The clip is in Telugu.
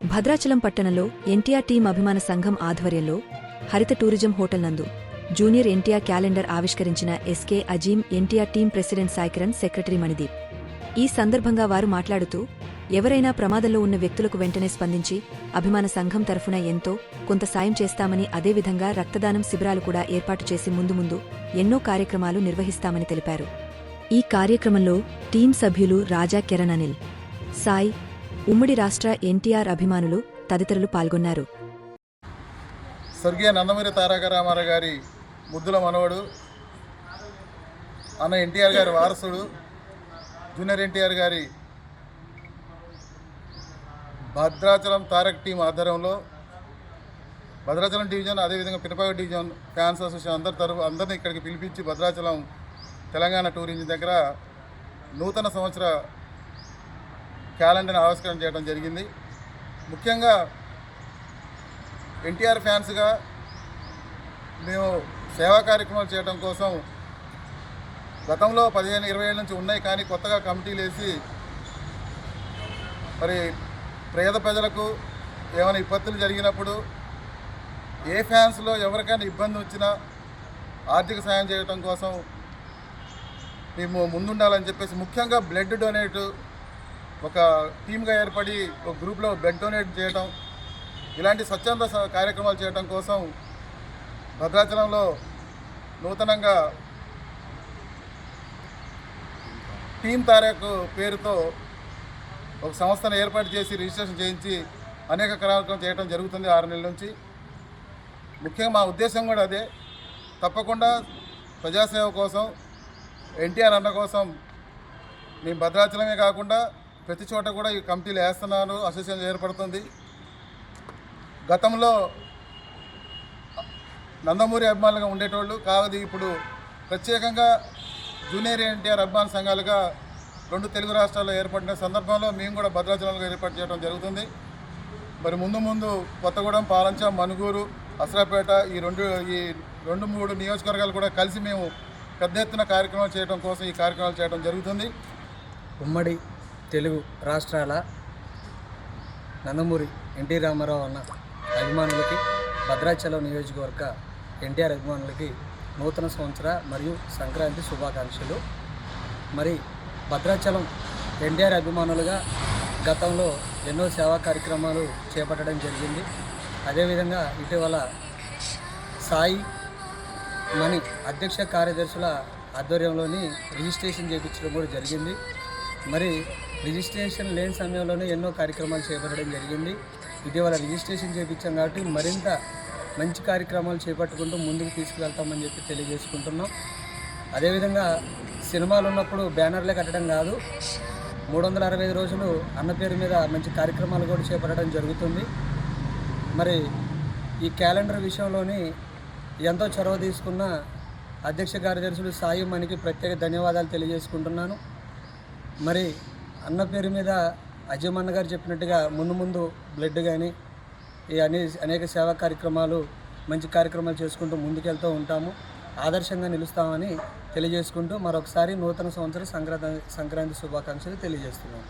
భద్రాచలం పట్టణంలో ఎన్టీఆర్ టీం అభిమాన సంఘం ఆధ్వర్యంలో హరిత టూరిజం హోటల్ నందు జూనియర్ ఎన్టీఆర్ క్యాలెండర్ ఆవిష్కరించిన SK Azeem NTR team president Saikiran secretary Manideep. ఈ సందర్భంగా వారు మాట్లాడుతూ ఎవరైనా ప్రమాదంలో ఉన్న వ్యక్తులకు వెంటనే స్పందించి అభిమాన సంఘం తరఫున ఎంతో కొంత సాయం చేస్తామని అదేవిధంగా రక్తదానం శిబిరాలు కూడా ఏర్పాటు చేసి ముందు ముందు ఎన్నో కార్యక్రమాలు నిర్వహిస్తామని తెలిపారు. ఈ కార్యక్రమంలో టీం సభ్యులు రాజా కిరణ్ అనిల్ సాయి ఉమ్మడి రాష్ట్ర ఎన్టీఆర్ అభిమానులు తదితరులు పాల్గొన్నారు. స్వర్గీయ నందమూరి తారక రామారావు గారి ముద్దుల మనవడు అన్న ఎన్టీఆర్ గారి వారసుడు జూనియర్ ఎన్టీఆర్ గారి భద్రాచలం తారక్ టీం ఆధ్వర్యంలో భద్రాచలం డివిజన్ అదేవిధంగా పినపాక డివిజన్ ఫ్యాన్స్ అసోసియేషన్ అందరి తరఫు అందరినీ ఇక్కడికి పిలిపించి భద్రాచలం తెలంగాణ టూరిజం దగ్గర నూతన సంవత్సర క్యాలెండర్ని ఆవిష్కరణ చేయడం జరిగింది. ముఖ్యంగా ఎన్టీఆర్ ఫ్యాన్స్గా మేము సేవా కార్యక్రమాలు చేయడం కోసం గతంలో పదిహేను ఇరవై ఏళ్ళ నుంచి ఉన్నాయి కానీ కొత్తగా కమిటీలు వేసి మరి పేద ప్రజలకు ఏమైనా విపత్తులు జరిగినప్పుడు ఏ ఫ్యాన్స్లో ఎవరికైనా ఇబ్బంది వచ్చినా ఆర్థిక సాయం చేయడం కోసం మేము ముందుండాలని చెప్పేసి ముఖ్యంగా బ్లడ్ డొనేట్ ఒక టీమ్గా ఏర్పడి ఒక గ్రూప్లో బ్లడ్ డొనేట్ చేయడం ఇలాంటి స్వచ్ఛంద కార్యక్రమాలు చేయడం కోసం భద్రాచలంలో నూతనంగా టీమ్ తారక్ పేరుతో ఒక సంస్థను ఏర్పాటు చేసి రిజిస్ట్రేషన్ చేయించి అనేక కార్యక్రమం చేయడం జరుగుతుంది ఆరు నెలల నుంచి. ముఖ్యంగా మా ఉద్దేశం కూడా అదే. తప్పకుండా ప్రజాసేవ కోసం ఎన్టీఆర్ అన్న కోసం మేము భద్రాచలమే కాకుండా ప్రతి చోట కూడా ఈ కమిటీలు వేస్తున్నారు అసోసియేషన్ ఏర్పడుతుంది. గతంలో నందమూరి అభిమానులుగా ఉండేటోళ్ళు కాదు ఇప్పుడు ప్రత్యేకంగా జూనియర్ ఎన్టీఆర్ అభిమాన సంఘాలుగా రెండు తెలుగు రాష్ట్రాల్లో ఏర్పడిన సందర్భంలో మేము కూడా భద్రాచలంలో ఏర్పాటు చేయడం జరుగుతుంది. మరి ముందు ముందు కొత్తగూడెం పాలంచ మనుగూరు అసరాపేట ఈ రెండు ఈ రెండు మూడు నియోజకవర్గాలు కూడా కలిసి మేము పెద్ద ఎత్తున కార్యక్రమాలు చేయడం కోసం ఈ కార్యక్రమాలు చేయడం జరుగుతుంది. ఉమ్మడి తెలుగు రాష్ట్రాల నందమూరి ఎన్టీ రామారావు అన్న అభిమానులకి భద్రాచలం నియోజకవర్గ ఎన్టీఆర్ అభిమానులకి నూతన సంవత్సర మరియు సంక్రాంతి శుభాకాంక్షలు. మరి భద్రాచలం ఎన్టీఆర్ అభిమానులుగా గతంలో ఎన్నో సేవా కార్యక్రమాలు చేపట్టడం జరిగింది. అదేవిధంగా ఇటీవల సాయి మణి అధ్యక్ష కార్యదర్శుల ఆధ్వర్యంలోని రిజిస్ట్రేషన్ చేయించడం కూడా జరిగింది. మరి రిజిస్ట్రేషన్ లేని సమయంలోనే ఎన్నో కార్యక్రమాలు చేపట్టడం జరిగింది. ఇటీవల రిజిస్ట్రేషన్ చేయించాం కాబట్టి మరింత మంచి కార్యక్రమాలు చేపట్టుకుంటూ ముందుకు తీసుకువెళ్తామని చెప్పి తెలియజేసుకుంటున్నాం. అదేవిధంగా సినిమాలు ఉన్నప్పుడు బ్యానర్లే కట్టడం కాదు మూడు వందల అరవై ఐదు రోజులు అన్న పేరు మీద మంచి కార్యక్రమాలు కూడా చేపట్టడం జరుగుతుంది. మరి ఈ క్యాలెండర్ విషయంలోని ఎంతో చొరవ తీసుకున్న అధ్యక్ష కార్యదర్శులు సాయి మనకి ప్రత్యేక ధన్యవాదాలు తెలియజేసుకుంటున్నాను. మరి అన్న పేరు మీద అజయమన్న గారు చెప్పినట్టుగా ముందు ముందు బ్లడ్ కానీ ఈ అనే అనేక సేవా కార్యక్రమాలు మంచి కార్యక్రమాలు చేసుకుంటూ ముందుకెళ్తూ ఉంటాము. ఆదర్శంగా నిలుస్తామని తెలియజేసుకుంటూ మరొకసారి నూతన సంవత్సర సంక్రాంతి సంక్రాంతి శుభాకాంక్షలు తెలియజేస్తున్నాము.